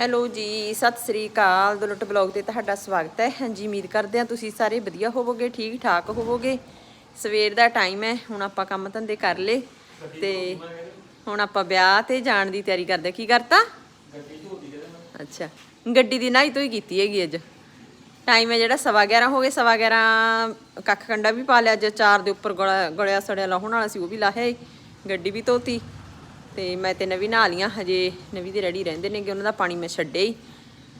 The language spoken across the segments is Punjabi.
ਹੈਲੋ ਜੀ, ਸਤਿ ਸ੍ਰੀ ਅਕਾਲ। ਦੁਲਟ ਬਲੌਗ ਤੇ ਤੁਹਾਡਾ ਸਵਾਗਤ ਹੈ। ਹਾਂਜੀ, ਉਮੀਦ ਕਰਦੇ ਹਾਂ ਤੁਸੀਂ ਸਾਰੇ ਵਧੀਆ ਹੋਵੋਗੇ ਠੀਕ ਠਾਕ ਹੋਵੋਗੇ। ਸਵੇਰ ਦਾ ਟਾਈਮ ਹੈ, ਹੁਣ ਆਪਾਂ ਕੰਮ ਧੰਦੇ ਕਰ ਲਏ ਤੇ ਹੁਣ ਆਪਾਂ ਵਿਆਹ ਤੇ ਜਾਣ ਦੀ ਤਿਆਰੀ ਕਰਦੇ ਕੀ ਕਰਤਾ? ਅੱਛਾ, ਗੱਡੀ ਦੀ ਨਾਈ ਤੋਂ ਹੀ ਕੀਤੀ ਹੈਗੀ ਅੱਜ। ਟਾਈਮ ਹੈ ਜਿਹੜਾ ਸਵਾ 11 ਹੋ ਗਏ, ਸਵਾ 11 ਕੱਖ ਕੰਡਾ ਵੀ ਪਾ ਲਿਆ। ਅੱਜ ਚਾਰ ਦੇ ਉੱਪਰ ਗਲਾ- ਗਲਿਆ ਸੜਿਆ ਲਾਹੁਣ ਵਾਲਾ ਸੀ, ਉਹ ਵੀ ਲਾਹਿਆ ਗੱਡੀ ਵੀ ਧੋਤੀ। ਤੇ ਮੈਂ ਤੇ ਨਵੀਂ ਨਹਾ ਲੀਆਂ ਹਜੇ ਨਵੀਂ ਦੇ ਰੈਡੀ ਰਹਿੰਦੇ ਨੇਗੇ, ਉਹਨਾਂ ਦਾ ਪਾਣੀ ਮੈਂ ਛੱਡਿਆ ਹੀ।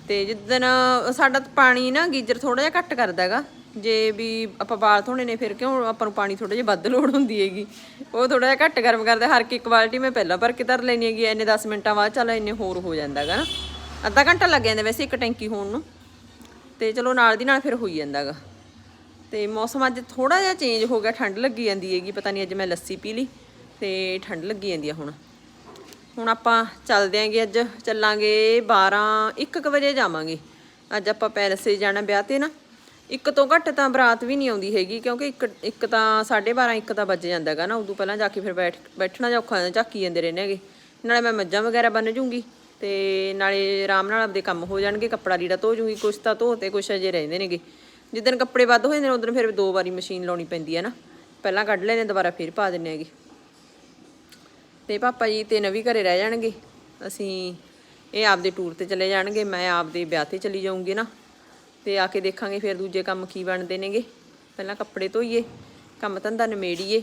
ਤੇ ਜਿੱਦਣ ਸਾਡਾ ਪਾਣੀ ਨਾ ਗੀਜ਼ਰ ਥੋੜਾ ਜਿਹਾ ਘੱਟ ਕਰਦਾ ਹੈਗਾ, ਜੇ ਵੀ ਆਪਾਂ ਬਾਲ ਧੋਣੇ ਨੇ, ਫਿਰ ਕਿਉਂ ਆਪਾਂ ਨੂੰ ਪਾਣੀ ਥੋੜਾ ਜਿਹਾ ਵੱਧ ਲੋੜ ਹੁੰਦੀ ਹੈਗੀ। ਉਹ ਥੋੜਾ ਜਿਹਾ ਘੱਟ ਗਰਮ ਕਰਦਾ, ਹਰ ਇੱਕ ਬਾਲਟੀ ਮੈਂ ਪਹਿਲਾਂ ਭਰ ਕੇ ਧਰ ਲੈਣੀ ਹੈਗੀ, ਇੰਨੇ 10 ਮਿੰਟਾਂ ਬਾਅਦ ਚੱਲ ਇੰਨੇ ਹੋਰ ਹੋ ਜਾਂਦਾ ਹੈਗਾ ਨਾ। ਅੱਧਾ ਘੰਟਾ ਲੱਗ ਜਾਂਦਾ ਵੈਸੇ ਇੱਕ ਟੈਂਕੀ ਹੋਣ ਨੂੰ। ਤੇ ਚਲੋ ਨਾਲ ਦੀ ਨਾਲ ਫਿਰ ਹੋਈ ਜਾਂਦਾਗਾ ਤੇ ਮੌਸਮ ਅੱਜ ਥੋੜਾ ਜਿਹਾ ਚੇਂਜ ਹੋ ਗਿਆ, ਠੰਡ ਲੱਗੀ ਜਾਂਦੀ ਹੈਗੀ, ਪਤਾ ਨਹੀਂ ਅੱਜ ਮੈਂ ਲੱਸੀ ਪੀ ਲਈ, ਤੇ ਠੰਡ ਲੱਗੀ ਜਾਂਦੀ ਆ ਹੁਣ। ਹੁਣ ਆਪਾਂ ਚੱਲਦੇ ਆਂਗੇ ਅੱਜ, ਚੱਲਾਂਗੇ 12 1 ਵਜੇ ਜਾਵਾਂਗੇ। ਅੱਜ ਆਪਾਂ ਪੈਲਸ 'ਤੇ ਜਾਣਾ ਵਿਆਹ ਤੇ ਨਾ। ਇੱਕ ਤੋਂ ਘੱਟ ਤਾਂ ਬਰਾਤ ਵੀ ਨਹੀਂ ਆਉਂਦੀ ਹੈਗੀ, ਕਿਉਂਕਿ ਇੱਕ ਇੱਕ ਤਾਂ 12:30 ਇੱਕ ਤਾਂ ਵੱਜ ਜਾਂਦਾ ਹੈਗਾ ਨਾ। ਉਦੋਂ ਪਹਿਲਾਂ ਜਾ ਕੇ ਫਿਰ ਬੈਠ, ਬੈਠਣਾ ਜਾਂ ਔਖਾ ਝਾਕੀ ਜਾਂਦੇ ਰਹਿੰਦੇ ਹੈਗੇ। ਨਾਲੇ ਮੈਂ ਮੱਝਾਂ ਵਗੈਰਾ ਬੰਨ ਜੂੰਗੀ ਤੇ ਨਾਲੇ ਆਰਾਮ ਨਾਲ ਆਪਦੇ ਕੰਮ ਹੋ ਜਾਣਗੇ, ਕੱਪੜਾ ਲੀੜਾ ਧੋ ਜੂੰਗੀ, ਕੁਛ ਤਾਂ ਧੋ ਤੇ ਕੁਛ ਅਜੇ ਰਹਿੰਦੇ ਨੇਗੇ। ਜਿੱਦਣ ਕੱਪੜੇ ਵੱਧ ਹੋ ਜਾਂਦੇ ਨੇ, ਉਦੋਂ ਫਿਰ ਦੋ ਵਾਰੀ ਮਸ਼ੀਨ ਲਾਉਣੀ ਪੈਂਦੀ ਹੈ ਨਾ। ਪਹਿਲਾਂ ਕੱਢ ਲੈਨੇ ਦੁਬਾਰਾ ਫਿਰ ਪਾ ਦਿੰਨੇ ਹੈਗੇ। ਤੇ ਪਾਪਾ ਜੀ ਤਿੰਨ ਵੀ ਘਰੇ ਰਹਿ ਜਾਣਗੇ। ਅਸੀਂ ਇਹ ਆਪਦੇ ਟੂਰ ਤੇ ਚਲੇ ਜਾਣਗੇ, ਮੈਂ ਆਪਦੇ ਵਿਆਹ ਤੇ ਚਲੀ ਜਾਊਂਗੀ ਨਾ। ਤੇ ਆ ਕੇ ਦੇਖਾਂਗੇ ਫਿਰ ਦੂਜੇ ਕੰਮ ਕੀ ਬਣਦੇ ਨੇਗੇ। ਪਹਿਲਾਂ ਕੱਪੜੇ ਧੋਈਏ, ਕੰਮ ਧੰਦਾ ਨਿਮੇੜੀਏ।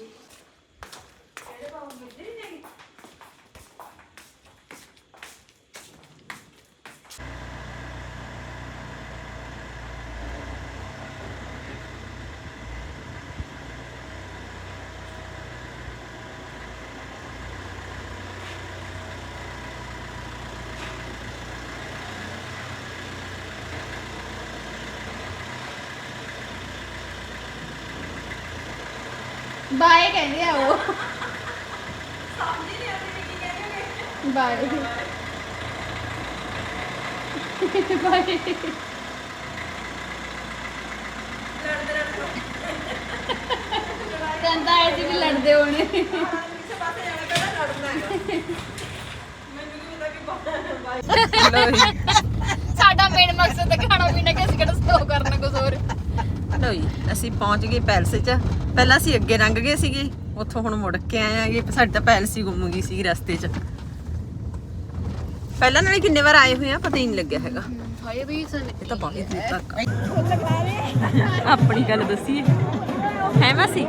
ਬਾਏ ਕਹਿੰਦੇ ਆ ਉਹ। ਬਾਏ ਬਾਏ ਕਹਿੰਦਾ ਹੈ ਜੀ ਵੀ ਲੜਦੇ ਹੋਣੇ। ਸਾਡਾ ਮੇਨ ਮਕਸਦ ਤਾਂ ਖਾਣਾ ਪੀਣਾ ਕਿ ਅਸੀਂ ਕਿਹੜਾ ਸਟੋ ਕਰਨਾ ਕੁਝ ਹੋਰ। ਲਓ ਜੀ ਅਸੀਂ ਪਹੁੰਚ ਗਏ ਪੈਲਸ 'ਚ। ਪਹਿਲਾਂ ਅਸੀਂ ਅੱਗੇ ਲੰਘ ਗਏ ਸੀਗੇ ਉੱਥੋਂ ਹੁਣ ਮੁੜ ਕੇ ਆਏ ਆਂਗੇ। ਸਾਡੀ ਤਾਂ ਪੈਲਸ ਹੀ ਗੁੰਮ ਗਈ ਸੀ ਰਸਤੇ 'ਚ। ਪਹਿਲਾਂ ਨਾਲੇ ਕਿੰਨੇ ਵਾਰ ਆਏ ਹੋਏ ਆ ਪਤਾ ਹੀ ਨਹੀਂ ਲੱਗਿਆ ਹੈਗਾ। ਹਾਏ ਵੀ ਇਹ ਤਾਂ ਬਹੁਤ ਦੂਰ ਤੱਕ ਆਪਣੀ ਗੱਲ ਦੱਸੀਏ। ਹੈ ਮਾਸੀ?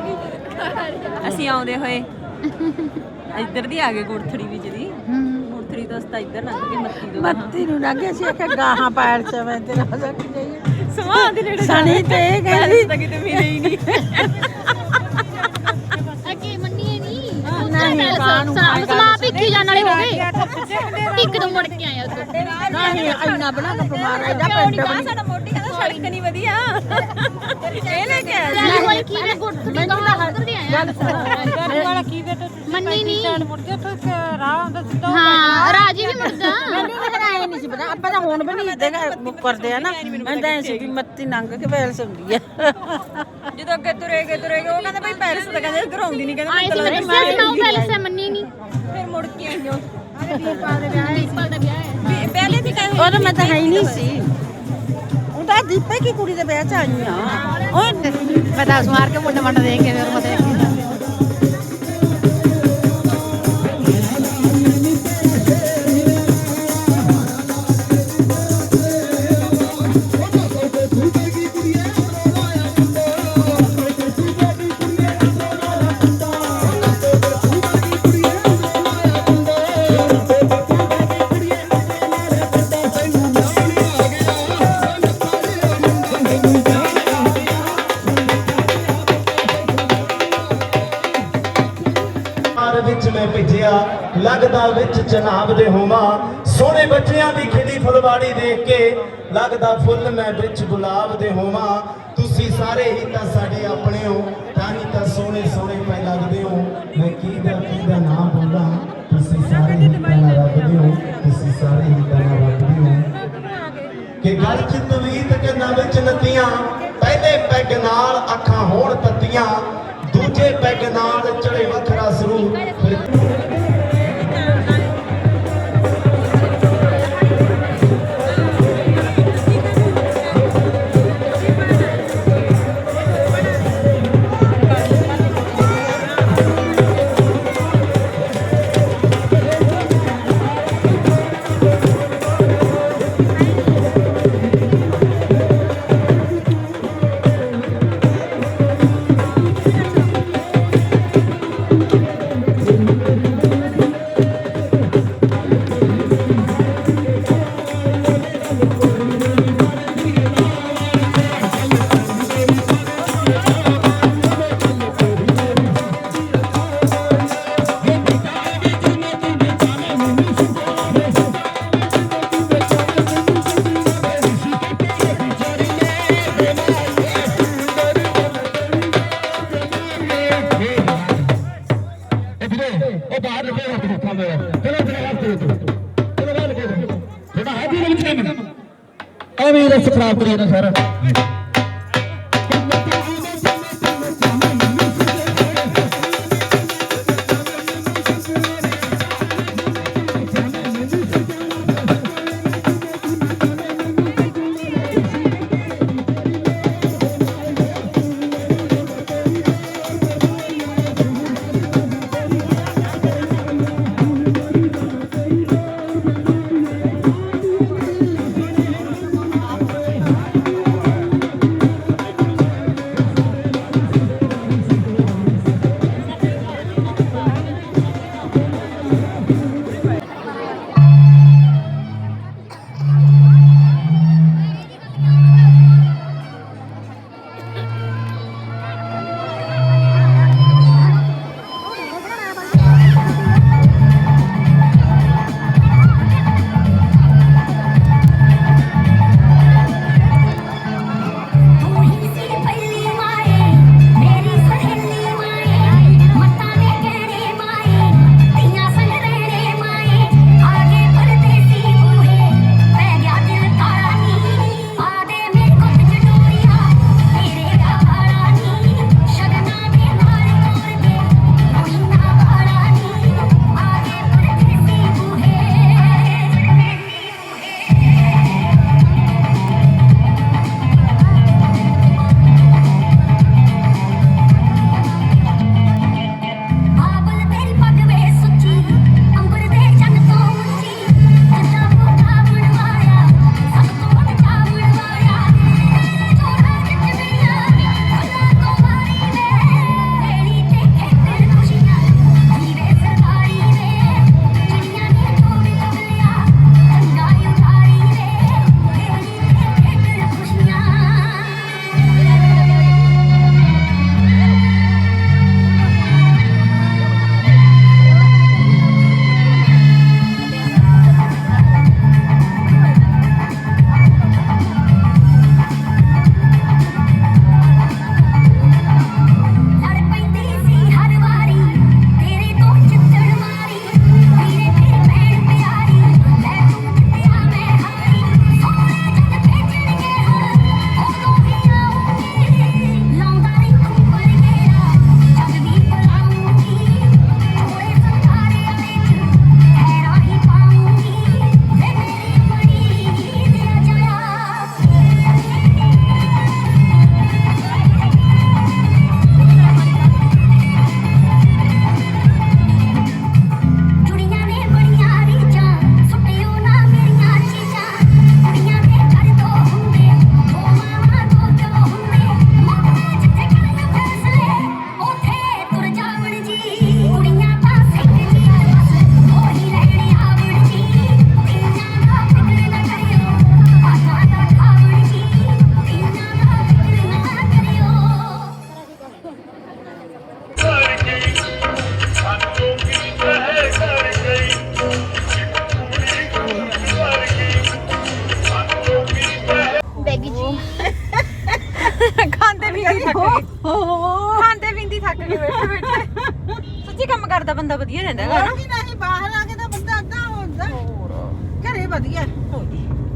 ਅਸੀਂ ਆਉਂਦੇ ਹੋਏ ਇੱਧਰ ਦੀ ਆ ਗਏ ਗੁਰਥੜੀ ਵਿੱਚ ਦੀ। ਗੁਰਥੜੀ ਤੋਂ ਅਸੀਂ ਤਾਂ ਇੱਧਰ ਲੰਘ ਗਏ ਮੱਤੀ ਤੋਂ। ਬੱਤੀ ਨੂੰ ਲੱਗੇ ਸੀ ਕਿ ਗਾਹਾਂ ਪੈਰ ਚ ਮੈਂ ਤੇਰਾ ਹਜ਼ਰ ਜਾਈਏ। ਸਮਾਂ ਦੇ ਨੇੜੇ ਸਣੀ ਤੇ ਇਹ ਪੈਲਸ ਤਾਂ ਕਿਤੇ ਮਿਲੇ ਹੀ ਨਹੀਂ। ਅੱਗੇ ਮੰਨੀਏ ਨਹੀਂ ਨਹੀਂ, ਗੱਲ ਸਲਾਹ ਪਿੱਕੀ ਜਾਣ ਵਾਲੇ ਹੋ ਗਏ। ਇੱਕ ਦੋ ਮੁੜ ਕੇ ਆਇਆ ਉੱਧਰ ਨਹੀਂ ਇੰਨਾ ਬਣਾ ਕੇ ਬਿਮਾਰ ਆ ਜਾ ਪਿੰਡ ਬਣੀ ਸਾਡਾ ਮੋਢੀ ਕਹਿੰਦਾ ਸੜਕ ਨਹੀਂ ਵਧੀਆ। ਇਹ ਲੈ ਕੇ ਆਇਆ ਲੈ ਹੋਈ ਕੀ ਨੇ ਗੁੱਟ ਦੀ ਗਾਂ ਉੱਧਰ ਦੇ ਆਇਆ। ਵਾਲਾ ਕੀ ਬੇਟਾ ਮੰਨੀ ਨਹੀਂ ਮੁੜ ਕੇ ਤੋਂ ਰਾਹ ਹੁੰਦਾ ਸਿੱਧਾ ਹਾਂ ਰਾਜੀ ਵੀ ਮੁੜਦਾ। ਮੈਨੂੰ ਤਾਂ ਨਹੀਂ ਪਤਾ ਆਪਾਂ ਤਾਂ ਹੁਣ ਵੀ ਨਹੀਂ ਦੇਗਾ ਕਰਦੇ ਆ ਨਾ। ਮੈਂ ਤਾਂ ਐਂ ਸੀ ਵੀ ਮੱਤੀ ਨੰਗ ਕੇ ਵੇਲ ਸੰਦੀ ਆ। ਜਦੋਂ ਅੱਗੇ ਤੁਰੇ ਗਏ ਤੁਰੇ ਗਏ ਉਹ ਕਹਿੰਦਾ ਭਾਈ ਪੈਲਸ ਤਾਂ ਕਹਿੰਦੇ ਘਰਾਉਂਦੀ ਨਹੀਂ ਕਹਿੰਦੇ ਆਈ ਸੀ ਮੈਂ ਦੱਸਿਆ ਸੀ ਮੈਂ ਉਹ ਪੈਲਸ ਹੈ ਮੰਨੀ ਨਹੀਂ ਫਿਰ ਮੁੜ ਕੇ ਆਈਓ ਦੀਪਾਲ ਦਾ ਵਿਆਹ ਹੈ। ਦੀਪਾਲ ਦਾ ਵਿਆਹ ਹੈ। ਵੀ ਪਹਿਲੇ ਦੀ ਕਹੇ ਉਹ ਤਾਂ ਮੈਂ ਤਾਂ ਹੈ ਹੀ ਨਹੀਂ ਸੀ। ਉਹ ਤਾਂ ਦੀਪੇ ਕੀ ਕੁੜੀ ਦੇ ਵਿਆਹ ਚ ਆਈ ਆ ਓਏ ਪਤਾ ਸਮਾਰ ਕੇ ਮੁੰਡੇ ਮੰਡ ਦੇਂਗੇ ਫਿਰ ਮਤੇ ਜਨਾਬ ਦੇ ਹੋਵਾਂ ਸੋਹਣੇ ਬੱਚਿਆਂ ਦੀ ਖਿੜੀ ਫੁਲਵਾੜੀ ਦੇਖ ਕੇ ਲੱਗਦਾ ਫੁੱਲ ਮੈਂ ਵਿੱਚ ਗੁਲਾਬ ਦੇ ਹੋਵਾਂ ਤੁਸੀਂ ਸਾਰੇ ਹੀ ਤਾਂ ਸਾਡੇ ਆਪਣੇ ਹੋ, ਤਾਂ ਹੀ ਤਾਂ ਸੋਹਣੇ ਸੋਹਣੇ ਪੈ ਲੱਗਦੇ ਹੋ। ਮੈਂ ਕੀ ਦਾ ਨਾਮ ਬੋਲਾਂ? ਤੁਸੀਂ ਸਾਰੇ ਹੀ ਤਾਂ ਰੱਬ ਦੇ ਹੋ, ਤੁਸੀਂ ਸਾਰੇ ਹੀ ਤਾਂ ਰੱਬ ਦੇ ਹੋ। ਕਿ ਗਲ ਚ ਤਵੀਤ ਕੰਨਾਂ ਵਿੱਚ ਨਤੀਆਂ, ਪਹਿਲੇ ਪੈਗ ਨਾਲ ਅੱਖਾਂ ਹੋਣ ਤੱਤੀਆਂ, ਦੂਜੇ ਪੈਗ ਨਾਲ ਚੜੇ ਵੱਖਰਾ ਸਰੂਪ। ਐਵੇਂ ਰਸ ਖਰਾਬ ਕਰੀ ਨਾ ਸਾਰਾ।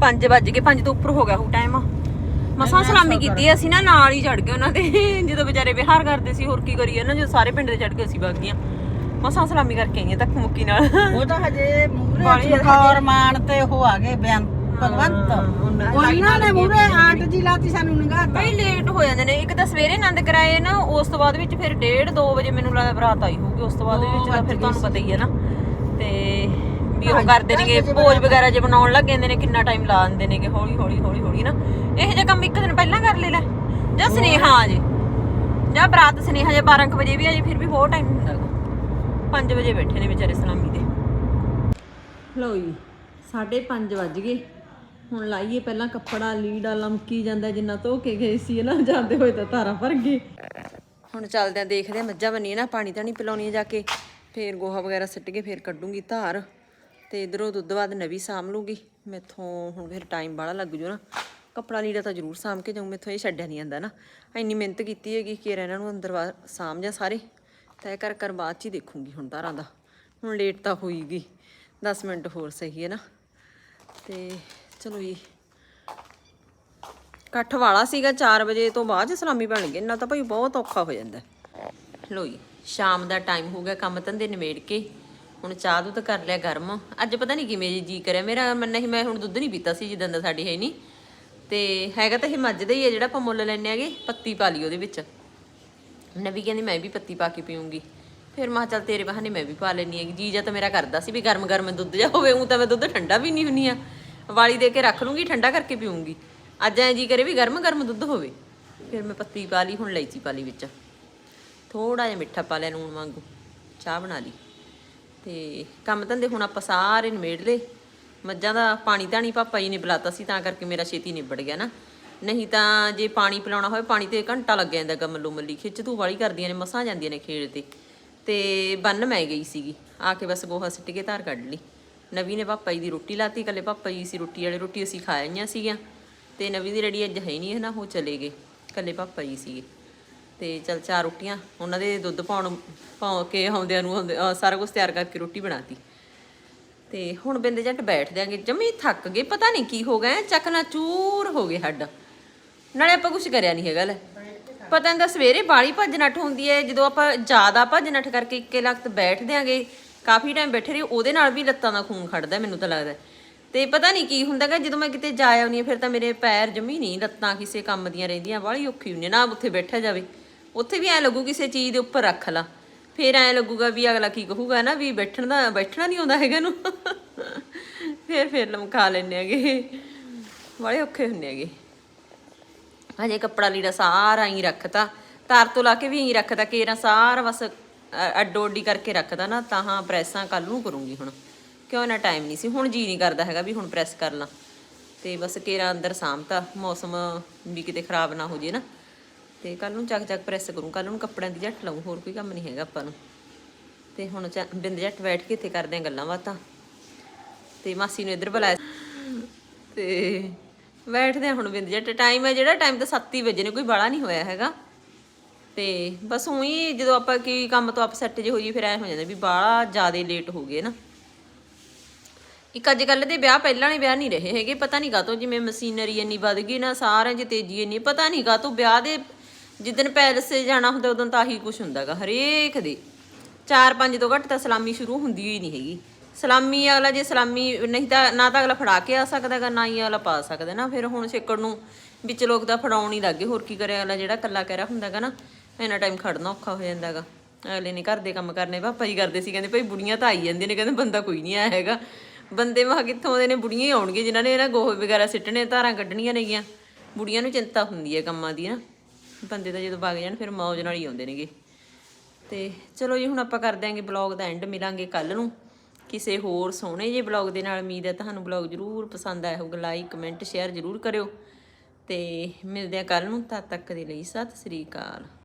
5 ਵੱਜ ਗਏ 5 ਤੋਂ ਉੱਪਰ ਹੋ ਗਿਆ ਉਹ ਟਾਈਮ ਮਸਾਂ ਸਲਾਮੀ ਕੀਤੀ ਅਸੀਂ ਨਾ ਨਾਲ ਹੀ ਚੜ ਗਏ ਉਹਨਾਂ ਦੇ। ਜਦੋਂ ਵਿਚਾਰੇ ਵਿਹਾਰ ਕਰਦੇ ਸੀ ਹੋਰ ਕੀ ਕਰੀਏ ਨਾ ਜੋ ਸਾਰੇ ਪਿੰਡ ਦੇ ਚੜ ਗਏ ਸੀ ਬਾਗੀਆਂ ਮਸਾਂ ਸਲਾਮੀ ਕਰਕੇ ਆਈਆਂ ਤੱਕ ਮੁੱਕੀ ਨਾਲ। ਉਹ ਤਾਂ ਹਜੇ ਮੂਰੇ ਚਮਕੌਰ ਮਾਨ ਤੇ ਉਹ ਆ ਗਏ ਬਿਆਨ ਭਗਵੰਤ। ਉਹਨਾਂ ਨੇ ਮੂਰੇ ਆਟ ਜੀ ਲਾਤੀ ਸਾਨੂੰ ਨਿਗਾਹ ਬਈ ਲੇਟ ਹੋ ਜਾਂਦੇ ਨੇ ਇੱਕ ਤਾਂ ਸਵੇਰੇ ਆਨੰਦ ਕਰਾਏ ਨਾ ਉਸ ਤੋਂ ਬਾਅਦ ਵਿੱਚ ਫਿਰ 1:30 2 ਵਜੇ ਮੈਨੂੰ ਲੱਗਦਾ ਬਰਾਤ ਆਈ ਹੋਊਗੀ ਉਸ ਤੋਂ ਬਾਅਦ ਵਿੱਚ ਫਿਰ ਤੁਹਾਨੂੰ ਪਤਾ ਹੀ ਹੈ ਨਾ। ਤੇ ਵੀ ਉਹ ਕਰਦੇ ਨੇਗੇ ਭੋਜ ਵਗੈਰਾ ਜੇ ਬਣਾਉਣ ਲੱਗ ਜਾਂਦੇ ਨੇ ਕਿੰਨਾ ਟਾਈਮ ਲਾ ਦਿੰਦੇ ਨੇਗੇ ਹੌਲੀ ਹੌਲੀ ਹੌਲੀ ਹੌਲੀ ਨਾ ਇਹ ਜਿਹਾ ਕੰਮ ਇੱਕ ਦਿਨ ਪਹਿਲਾਂ ਕਰ ਲੈ ਲੈ ਜਾਂ ਸਨੇਹਾ ਆ ਜੇ। ਜਾਂ ਬਰਾਤ ਸਨੇਹਾ ਜੇ 12 ਕੁ ਵਜੇ ਵੀ ਆ ਜੇ ਫਿਰ ਵੀ ਬਹੁਤ ਟਾਈਮ ਹੁੰਦਾ ਗਾ। 5 ਵਜੇ ਬੈਠੇ ਨੇ ਵਿਚਾਰੇ ਸਲਾਮੀ ਦੇ। ਲਓ ਜੀ 5:30 ਵੱਜ ਗਏ। ਹੁਣ ਲਾਈਏ ਪਹਿਲਾਂ ਕੱਪੜਾ ਲੀੜਾ ਲਮਕੀ ਜਾਂਦਾ ਜਿੰਨਾ ਧੋ ਕੇ ਗਏ ਸੀ ਨਾ ਜਾਂਦੇ ਹੋਏ ਤਾਂ ਧਾਰਾਂ ਭਰ ਗਏ। ਹੁਣ ਚੱਲਦੇ ਆ ਦੇਖਦੇ ਆ ਮੱਝਾਂ ਬੰਨੀਆਂ ਨਾ ਪਾਣੀ ਤਾਂ ਨਹੀਂ ਪਿਲਾਉਣੀ ਜਾ ਕੇ। ਫੇਰ ਗੋਹਾ ਵਗੈਰਾ ਸਿੱਟ ਕੇ ਫੇਰ ਕੱਢੂੰਗੀ ਧਾਰ। ਤੇ ਇਧਰੋਂ ਦੁੱਧ ਬਾਅਦ ਨਵੀਂ ਸਾਂਭ ਲੂਗੀ। ਮੈਥੋਂ ਹੁਣ ਫਿਰ ਟਾਈਮ ਬਾਹਲਾ ਲੱਗ ਜੂ ਨਾ। ਕੱਪੜਾ ਲੀੜਾ ਤਾਂ ਜ਼ਰੂਰ ਸਾਂਭ ਕੇ ਜਾਊਂ, ਮੈਥੋਂ ਇਹ ਛੱਡਿਆ ਨਹੀਂ ਜਾਂਦਾ ਨਾ। ਇੰਨੀ ਮਿਹਨਤ ਕੀਤੀ ਹੈਗੀ ਕਿ ਇਹਨਾਂ ਨੂੰ ਅੰਦਰ ਬਾਹਰ ਸਾਂਭ ਜਾ ਸਾਰੇ। ਤੈਅ ਕਰ ਕਰ ਬਾਅਦ ਚ ਹੀ ਦੇਖੂੰਗੀ ਹੁਣ ਧਾਰਾਂ ਦਾ। ਹੁਣ ਲੇਟ ਤਾਂ ਹੋਈਗੀ। 10 ਮਿੰਟ ਹੋਰ ਸਹੀ ਹੈ ਨਾ। ਤੇ ਚਲੋ ਜੀ। ਇਕੱਠ ਵਾਲਾ ਸੀਗਾ 4 ਵਜੇ ਤੋਂ ਬਾਅਦ 'ਚ ਸਲਾਮੀ ਬਣ ਗਈ। ਨਾ ਤਾਂ ਭਾਈ ਬਹੁਤ ਔਖਾ ਹੋ ਜਾਂਦਾ। ਲੋ ਜੀ, ਸ਼ਾਮ ਦਾ ਟਾਈਮ ਹੋ ਗਿਆ ਕੰਮ ਧੰਦੇ ਨਿਬੇੜ ਕੇ। ਹੁਣ ਚਾਹ ਦੁੱਧ ਕਰ ਲਿਆ ਗਰਮ। ਅੱਜ ਪਤਾ ਨਹੀਂ ਕਿਵੇਂ ਜੀ ਜੀ ਕਰਿਆ। ਮੇਰਾ ਮਨ ਨਹੀਂ ਮੈਂ ਹੁਣ ਦੁੱਧ ਨਹੀਂ ਪੀਤਾ ਸੀ ਜਿੱਦਾਂ ਦਾ ਸਾਡੀ ਹੈ ਨਹੀਂ ਤੇ ਹੈਗਾ ਤਾਂ ਇਹ ਮੱਝ ਦਾ ਹੀ ਹੈ ਜਿਹੜਾ ਆਪਾਂ ਮੁੱਲ ਲੈਣੇ ਆਗੇ, ਪੱਤੀ ਪਾ ਲਈ ਉਹਦੇ ਵਿੱਚ। ਨਵੀ ਕਹਿੰਦੀ, ਮੈਂ ਵੀ ਪੱਤੀ ਪਾ ਕੇ ਪੀਉਂਗੀ ਫਿਰ ਮੈਂ ਕਿਹਾ, ਚੱਲ ਤੇਰੇ ਬਹਾਨੇ ਮੈਂ ਵੀ ਪਾ ਲੈਣੀ ਹੈਗੀ। ਜੀ ਜਾਂ ਤਾਂ ਮੇਰਾ ਕਰਦਾ ਸੀ ਵੀ ਗਰਮ ਗਰਮ ਦੁੱਧ ਜਾ ਹੋਵੇ ਉਹ ਤਾਂ ਮੈਂ ਦੁੱਧ ਠੰਡਾ ਵੀ ਨਹੀਂ ਹੁੰਨੀ ਆ। ਵਾਲੀ ਦੇ ਕੇ ਰੱਖ ਲੂੰਗੀ, ਠੰਡਾ ਕਰਕੇ ਪੀਉਂਗੀ ਅੱਜ ਐ ਜੀ ਕਰੇ ਵੀ ਗਰਮ ਗਰਮ ਦੁੱਧ ਹੋਵੇ। ਫਿਰ ਮੈਂ ਪੱਤੀ ਪਾ ਲਈ, ਹੁਣ ਇਲਾਇਚੀ ਪਾ ਲਈ ਵਿੱਚ। ਥੋੜਾ ਜਿਹਾ ਮਿੱਠਾ ਪਾ ਲਿਆ ਨੂਣ ਵਾਂਗੂ। ਚਾਹ ਬਣਾ ਲਈ। ਤੇ ਕੰਮ ਧੰਦੇ ਹੁਣ ਆਪਾਂ ਸਾਰੇ ਨਿਬੇੜ ਲਏ। ਮੱਝਾਂ ਦਾ ਪਾਣੀ ਧਾਣੀ ਪਾਪਾ ਜੀ ਨੇ ਪਿਲਾਤਾ ਸੀ, ਤਾਂ ਕਰਕੇ ਮੇਰਾ ਛੇਤੀ ਨਿਬੜ ਗਿਆ ਨਾ। ਨਹੀਂ ਤਾਂ ਜੇ ਪਾਣੀ ਪਿਲਾਉਣਾ ਹੋਵੇ, ਪਾਣੀ ਤੇ ਘੰਟਾ ਲੱਗ ਜਾਂਦਾ ਗਾ ਮੱਲੀ ਖਿੱਚ ਤੂੰ ਵਾਲੀ ਕਰਦੀਆਂ ਨੇ, ਮਸਾਂ ਜਾਂਦੀਆਂ ਨੇ ਖੇਡ ਤੇ। ਤੇ ਬੰਨ ਮੈਂ ਗਈ ਸੀਗੀ, ਆ ਕੇ ਬਸ ਗੋਹਾ ਸਿੱਟ ਕੇ ਧਾਰ ਕੱਢ ਲਈ। ਨਵੀ ਨੇ ਪਾਪਾ ਜੀ ਦੀ ਰੋਟੀ ਲਾਤੀ ਕੱਲੇ ਪਾਪਾ ਜੀ ਸੀ ਰੋਟੀ ਵਾਲੇ, ਰੋਟੀ ਅਸੀਂ ਖਾ ਆਈਆਂ ਸੀਗੀਆਂ। ਤੇ ਨਵੀ ਦੀ ਰੜੀ ਅੱਜ ਹੈ ਨਹੀਂ ਹੈ ਨਾ ਉਹ ਚਲੇ ਗਏ ਕੱਲੇ ਪਾਪਾ ਜੀ ਸੀਗੇ। ਤੇ ਚਲ ਚਾਰ ਰੋਟੀਆਂ ਉਹਨਾਂ ਦੇ ਦੁੱਧ ਪਾਉਣ ਪਾ ਕੇ ਆਉਂਦਿਆਂ ਨੂੰ ਆਉਂਦੇ- ਅਹ ਸਾਰਾ ਕੁਝ ਤਿਆਰ ਕਰਕੇ ਰੋਟੀ ਬਣਾਤੀ। ਤੇ ਹੁਣ ਬਿੰਦੇ ਜੱਟ ਬੈਠ ਦਿਆਂਗੇ ਜਮੀ ਥੱਕ ਗਏ ਪਤਾ ਨਹੀਂ ਕੀ ਹੋ ਗਿਆ ਚੱਕਣਾ ਚੂਰ ਹੋ ਗਏ ਹੱਡ। ਨਾਲੇ ਆਪਾਂ ਕੁਝ ਕਰਿਆ ਨਹੀਂ ਹੈਗਾ ਲੈ। ਪਤਾ ਨਹੀਂ ਤਾਂ ਸਵੇਰੇ ਬਾਲੀ ਭੱਜ ਨੱਠ ਹੁੰਦੀ ਹੈ ਜਦੋਂ ਆਪਾਂ ਜ਼ਿਆਦਾ ਭੱਜ ਨੱਠ ਕਰਕੇ ਇੱਕੇ ਲਖਤ ਬੈਠ ਦਿਆਂਗੇ ਕਾਫੀ ਟਾਈਮ ਬੈਠੇ ਰਹੇ ਉਹਦੇ ਨਾਲ ਵੀ ਲੱਤਾਂ ਦਾ ਖੂਨ ਖੜਦਾ ਮੈਨੂੰ ਤਾਂ ਲੱਗਦਾ। ਤੇ ਪਤਾ ਨਹੀਂ ਕੀ ਹੁੰਦਾ ਗਾ ਜਦੋਂ ਮੈਂ ਕਿਤੇ ਜਾ ਆਉਣੀ ਫਿਰ ਤਾਂ ਮੇਰੇ ਪੈਰ ਜਮੀ ਨਹੀਂ ਲੱਤਾਂ ਕਿਸੇ ਕੰਮ ਦੀਆਂ ਰਹਿੰਦੀਆਂ ਬਾਹਲੀ ਔਖੀ ਹੁੰਦੀ ਆ, ਨਾ ਉੱਥੇ ਬੈਠਾ ਜਾਵੇ। ਉੱਥੇ ਵੀ ਐ ਲੱਗੂ ਕਿਸੇ ਚੀਜ਼ ਦੇ ਉੱਪਰ ਰੱਖ ਲਾ। ਫਿਰ ਐ ਲੱਗੂਗਾ ਵੀ ਅਗਲਾ ਕੀ ਕਹੂਗਾ ਨਾ ਵੀ ਬੈਠਣ ਦਾ, ਬੈਠਣਾ ਨਹੀਂ ਆਉਂਦਾ ਹੈਗਾ ਨੂੰ ਫਿਰ ਫਿਰ ਲਮਕਾ ਲੈਣੇ ਹੈਗੇ। ਬੜੇ ਔਖੇ ਹੁੰਦੇ ਹੈਗੇ। ਹਜੇ ਕੱਪੜਾ ਲੀੜਾ ਸਾਰਾ ਹੀ ਰੱਖਤਾ। ਤਾਰ ਤੋਂ ਲਾ ਕੇ ਵੀ ਹੀ ਰੱਖਤਾ, ਕੇਰਾ ਸਾਰਾ ਬਸ ਅੱਡੋ ਅੱਡੀ ਕਰਕੇ ਰੱਖਦਾ ਨਾ, ਤਾਂ ਹਾਂ ਪ੍ਰੈਸਾਂ ਕੱਲ ਨੂੰ ਕਰੂੰਗੀ ਹੁਣ। ਕਿਉਂ ਨਾ ਟਾਈਮ ਨਹੀਂ ਸੀ? ਹੁਣ ਜੀ ਨਹੀਂ ਕਰਦਾ ਹੈਗਾ ਵੀ ਹੁਣ ਪ੍ਰੈਸ ਕਰ ਲਾਂ। ਤੇ ਬਸ ਕੇਰਾ ਅੰਦਰ ਸਾਂਭਤਾ। ਮੌਸਮ ਵੀ ਕਿਤੇ ਖਰਾਬ ਨਾ ਹੋ ਜੇ ਨਾ। ਤੇ ਕੱਲ ਨੂੰ ਚੱਕ ਚੱਕ ਪ੍ਰੈਸ ਕਰੂੰ। ਕੱਲ ਨੂੰ ਕੱਪੜਿਆਂ ਦੀ ਜੱਟ ਲਾਉਂ ਹੋਰ ਕੋਈ ਕੰਮ ਨਹੀਂ ਹੈਗਾ ਆਪਾਂ ਨੂੰ। ਤੇ ਹੁਣ ਬਿੰਦ ਝੱਟ ਬੈਠ ਕੇ ਇੱਥੇ ਕਰਦੇ ਆਂ ਗੱਲਾਂ ਬਾਤਾਂ। ਤੇ ਮਾਸੀ ਨੂੰ ਇੱਧਰ ਬੁਲਾਇਆ। ਤੇ ਬੈਠਦੇ ਹਾਂ ਹੁਣ ਬਿੰਦ ਜੱਟ। ਟਾਈਮ ਹੈ ਜਿਹੜਾ ਟਾਈਮ ਤਾਂ 7 ਵਜੇ ਨੇ, ਕੋਈ ਬਾਲਾ ਨਹੀਂ ਹੋਇਆ ਹੈਗਾ। ਤੇ ਬਸ ਉਹੀ ਜਦੋਂ ਆਪਾਂ ਕੀ ਕੰਮ ਤੋਂ ਅਪਸੈਟ ਜੇ ਹੋਈਏ, ਫਿਰ ਐ ਹੋ ਜਾਂਦਾ ਵੀ ਬਾਲਾ ਜ਼ਿਆਦਾ ਲੇਟ ਹੋ ਗਏ ਨਾ। ਇੱਕ ਅੱਜ ਕੱਲ ਦੇ ਵਿਆਹ ਪਹਿਲਾਂ ਵਾਲੇ ਵਿਆਹ ਨਹੀਂ ਰਹੇ ਹੈਗੇ, ਪਤਾ ਨਹੀਂ ਕਾਤੋਂ ਜਿਵੇਂ ਮਸ਼ੀਨਰੀ ਇੰਨੀ ਵੱਧ ਗਈ ਨਾ, ਸਾਰਿਆਂ 'ਚ ਤੇਜ਼ੀ ਇੰਨੀ, ਪਤਾ ਨਹੀਂ ਕਾਤੋਂ ਵਿਆਹ ਦੇ ਜਿੱਦਣ ਪੈਲਸ ਜਾਣਾ ਹੁੰਦਾ, ਉਦੋਂ ਤਾਂ ਆਹੀ ਕੁਝ ਹੁੰਦਾਗਾ ਹਰੇਕ ਦੇ। 4-5 ਤੋਂ ਘੱਟ ਤਾਂ ਸਲਾਮੀ ਸ਼ੁਰੂ ਹੁੰਦੀ ਹੀ ਨਹੀਂ ਹੈਗੀ। ਸਲਾਮੀ ਅਗਲਾ ਜੇ ਸਲਾਮੀ, ਨਹੀਂ ਤਾਂ ਨਾ ਤਾਂ ਅਗਲਾ ਫੜਾ ਕੇ ਆ ਸਕਦਾਗਾ ਨਾ ਹੀ ਅਗਲਾ ਪਾ ਸਕਦਾ ਨਾ। ਫਿਰ ਹੁਣ ਛੇਕੜ ਨੂੰ ਵਿੱਚ ਲੋਕ ਤਾਂ ਫੜਾਉਣ ਹੀ ਲੱਗੇ ਹੋਰ ਕੀ ਕਰੇ, ਅਗਲਾ ਜਿਹੜਾ ਕੱਲਾ ਕਹਿ ਰਿਹਾ ਹੁੰਦਾਗਾ ਨਾ, ਇੰਨਾ ਟਾਈਮ ਖੜਨਾ ਔਖਾ ਹੋ ਜਾਂਦਾਗਾ ਅਗਲੇ ਨੇ ਘਰ ਦੇ ਕੰਮ ਕਰਨੇ, ਪਾਪਾ ਜੀ ਕਰਦੇ ਸੀ, ਕਹਿੰਦੇ ਭਾਈ ਬੁੜੀਆਂ ਤਾਂ ਆਈ ਜਾਂਦੀਆਂ ਨੇ, ਕਹਿੰਦੇ ਬੰਦਾ ਕੋਈ ਨਹੀਂ ਆਇਆ ਹੈਗਾ। ਬੰਦੇ ਮਾ ਕਿੱਥੋਂ ਦੇ ਨੇ, ਬੁੜੀਆਂ ਹੀ ਆਉਣਗੇ ਜਿਨ੍ਹਾਂ ਨੇ ਇਹਨਾਂ ਗੋਹੇ ਵਗੈਰਾ ਸਿੱਟਣੇ, ਧਾਰਾਂ ਕੱਢਣੀਆਂ ਨੇਗੀਆਂ। ਬੁੜੀਆਂ ਨੂੰ ਚਿੰਤਾ ਹੁੰਦੀ ਹੈ ਕੰਮਾਂ ਦੀ ਨਾ। ਬੰਦੇ ਤਾਂ ਜਦੋਂ ਵਗ ਜਾਣ, ਫਿਰ ਮੌਜ ਨਾਲ ਹੀ ਆਉਂਦੇ ਨੇਗੇ। ਤੇ ਚਲੋ ਜੀ, ਹੁਣ ਆਪਾਂ ਕਰ ਦਿਆਂਗੇ ਬਲੌਗ ਦਾ ਐਂਡ ਮਿਲਾਂਗੇ ਕੱਲ ਨੂੰ। ਕਿਸੇ ਹੋਰ ਸੋਹਣੇ ਜਿਹੇ ਬਲੌਗ ਦੇ ਨਾਲ ਉਮੀਦ ਹੈ ਤੁਹਾਨੂੰ ਬਲੌਗ ਜ਼ਰੂਰ ਪਸੰਦ ਆਇਆ ਹੋਊਗਾ। ਲਾਈਕ ਕਮੈਂਟ ਸ਼ੇਅਰ ਜ਼ਰੂਰ ਕਰਿਓ। ਤੇ ਮਿਲਦੇ ਆ ਕੱਲ ਨੂੰ। ਤਦ ਤੱਕ ਦੇ ਲਈ ਸਤਿ ਸ੍ਰੀ ਅਕਾਲ।